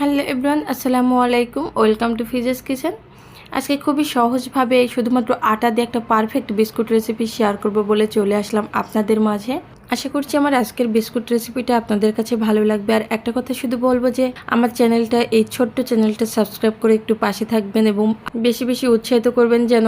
Hello everyone, আসসালামু আলাইকুম। Welcome to Fiza's kitchen. আজকে খুবই সহজভাবে শুধুমাত্র আটা দিয়ে একটা পারফেক্ট বিস্কুট রেসিপি শেয়ার করব বলে চলে আসলাম আপনাদের মাঝে। আশা করছি আমার আজকের বিস্কুট রেসিপিটা আপনাদের কাছে ভালো লাগবে। আর একটা কথা শুধু বলব যে, আমার চ্যানেলটা এই ছোট্ট চ্যানেলটা সাবস্ক্রাইব করে একটু পাশে থাকবেন এবং বেশি বেশি উৎসাহিত করবেন যেন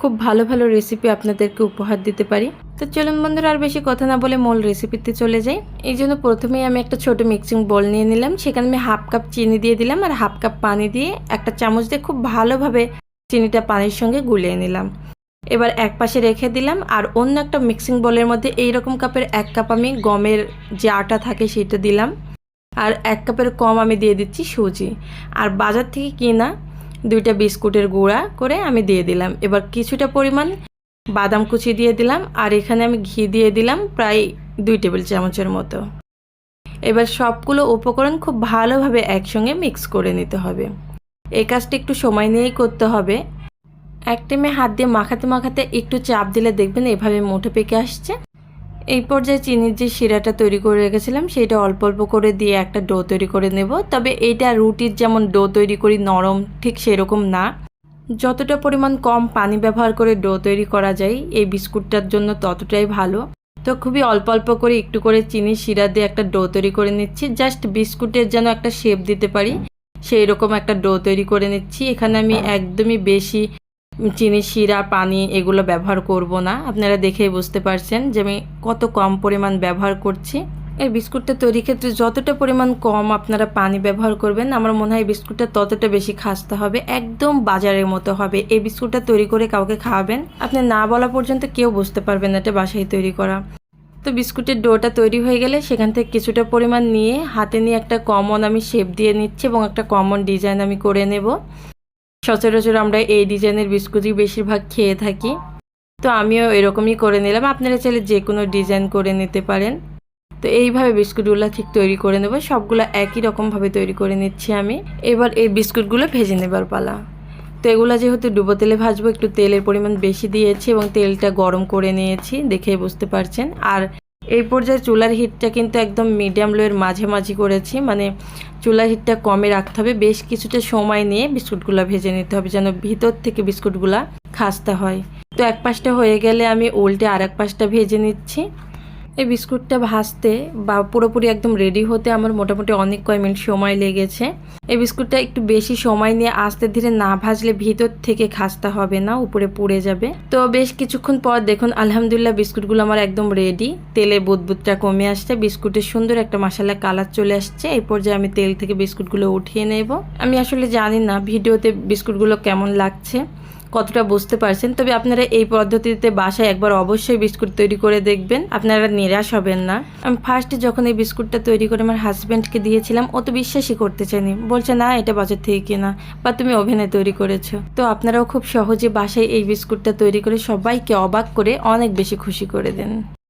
খুব ভালো ভালো রেসিপি আপনাদেরকে উপহার দিতে পারি। তো চলুন বন্ধুরা, আর বেশি কথা না বলে মূল রেসিপিতে চলে যাই। এই জন্য প্রথমেই আমি একটা ছোট মিক্সিং বল নিয়ে নিলাম। সেখানে আমি হাফ কাপ চিনি দিয়ে দিলাম আর হাফ কাপ পানি দিয়ে একটা চামচ দিয়ে খুব ভালোভাবে চিনিটা পানির সঙ্গে গুলিয়ে নিলাম। এবার এক পাশে রেখে দিলাম আর অন্য একটা মিক্সিং বলের মধ্যে এই রকম কাপের এক কাপ আমি গমের যে আটা থাকে সেটা দিলাম। আর এক কাপের কম আমি দিয়ে দিচ্ছি সুজি। আর বাজার থেকে কিনা দুইটা বিস্কুটের গুঁড়া করে আমি দিয়ে দিলাম। এবার কিছুটা পরিমাণ বাদাম কুচি দিয়ে দিলাম আর এখানে আমি ঘি দিয়ে দিলাম প্রায় দুই টেবিল চামচের মতো। এবার সবগুলো উপকরণ খুব ভালোভাবে একসঙ্গে মিক্স করে নিতে হবে। এই কাজটা একটু সময় নিয়েই করতে হবে। এক টাইমে হাত দিয়ে মাখাতে মাখাতে একটু চাপ দিলে দেখবেন এভাবে মুঠো পেকে আসছে। এই পর্যায়ে চিনির যে শিরাটা তৈরি করে রেখেছিলাম সেটা অল্প অল্প করে দিয়ে একটা ডো তৈরি করে নেব। তবে এটা রুটির যেমন ডো তৈরি করি নরম ঠিক সেরকম না। যতটা পরিমাণ কম পানি ব্যবহার করে ডো তৈরি করা যায় এই বিস্কুটটার জন্য ততটাই ভালো। তো খুবই অল্প অল্প করে একটু করে চিনি শিরা দিয়ে একটা ডো তৈরি করে নিচ্ছি। জাস্ট বিস্কুটের যেন একটা শেপ দিতে পারি সেই রকম একটা ডো তৈরি করে নিচ্ছি। এখানে আমি একদমই বেশি চিনি, শিরা, পানি এগুলো ব্যবহার করব না। আপনারা দেখেই বুঝতে পারছেন যে আমি কত কম পরিমাণ ব্যবহার করছি। এই বিস্কুটটা তৈরির ক্ষেত্রে যতটা পরিমাণ কম আপনারা পানি ব্যবহার করবেন, আমার মনে হয় বিস্কুটটা ততটা বেশি খাসতে হবে, একদম বাজারের মতো হবে। এই বিস্কুটটা তৈরি করে কাউকে খাওয়াবেন, আপনি না বলা পর্যন্ত কেউ বুঝতে পারবেন না এটা বাসায় তৈরি করা। তো বিস্কুটের ডোটা তৈরি হয়ে গেলে সেখান থেকে কিছুটা পরিমাণ নিয়ে হাতে নিয়ে একটা কমন আমি শেপ দিয়ে নিচ্ছি এবং একটা কমন ডিজাইন আমি করে নেব। সচরাচর আমরা এই ডিজাইনের বিস্কুটই বেশিরভাগ খেয়ে থাকি। তো আমিও এরকমই করে নিলাম। আপনারা চাইলে যে কোনো ডিজাইন করে নিতে পারেন। তো এইভাবে বিস্কুটগুলো ঠিক তৈরি করে নেব। সবগুলো একই রকমভাবে তৈরি করে নিচ্ছি আমি। এবার এই বিস্কুটগুলো ভেজে নেবার পালা। তো এগুলো যেহেতু ডুবো তেলে ভাজবো, একটু তেলের পরিমাণ বেশি দিয়েছি এবং তেলটা গরম করে নিয়েছি, দেখেই বুঝতে পারছেন। আর এই পর্যায়ে চুলার হিটটা কিন্তু একদম মিডিয়াম লোয়ের মাঝামাঝি করেছি। মানে চুলার হিটটা কমে রাখতে হবে। বেশ কিছুটা সময় নিয়ে বিস্কুটগুলো ভেজে নিতে হবে যেন ভিতর থেকে বিস্কুটগুলা খাস্তা হয়। তো এক পাশটা হয়ে গেলে আমি উল্টে আর এক পাশটা ভেজে নিচ্ছি। এই বিস্কুটটা ভাজতে বা পুরোপুরি একদম রেডি হতে আমার মোটামুটি অনেক কয় মিনিট সময় লেগেছে। এই বিস্কুটটা একটু বেশি সময় নিয়ে আস্তে ধীরে না ভাজলে ভিতর থেকে খাস্তা হবে না, উপরে পুড়ে যাবে। তো বেশ কিছুক্ষণ পর দেখুন, আলহামদুলিল্লাহ বিস্কুটগুলো আমার একদম রেডি তেলে বুদবুদটা কমে আসছে, বিস্কুটের সুন্দর একটা মশালা কালার চলে আসছে। এই পর্যায়ে আমি তেল থেকে বিস্কুটগুলো উঠিয়ে নেব। আমি আসলে জানি না ভিডিওতে বিস্কুটগুলো কেমন লাগছে। কতটা বুঝতে পারছেন? তবে আপনারা এই পদ্ধতিতে বাসায় একবার অবশ্যই বিস্কুট তৈরি করে দেখবেন। আপনারা নিরাশ হবেন না। আমি ফার্স্টে যখন এই বিস্কুটটা তৈরি করে আমার হাজব্যান্ডকে দিয়েছিলাম, ও তো বিশ্বাসই করতে চাইনি বলছে, না, এটা বাজার থেকে কেনা বা তুমি ওভেনে তৈরি করেছ। তো আপনারাও খুব সহজে বাসায় এই বিস্কুটটা তৈরি করে সবাইকে অবাক করে অনেক বেশি খুশি করে দেন।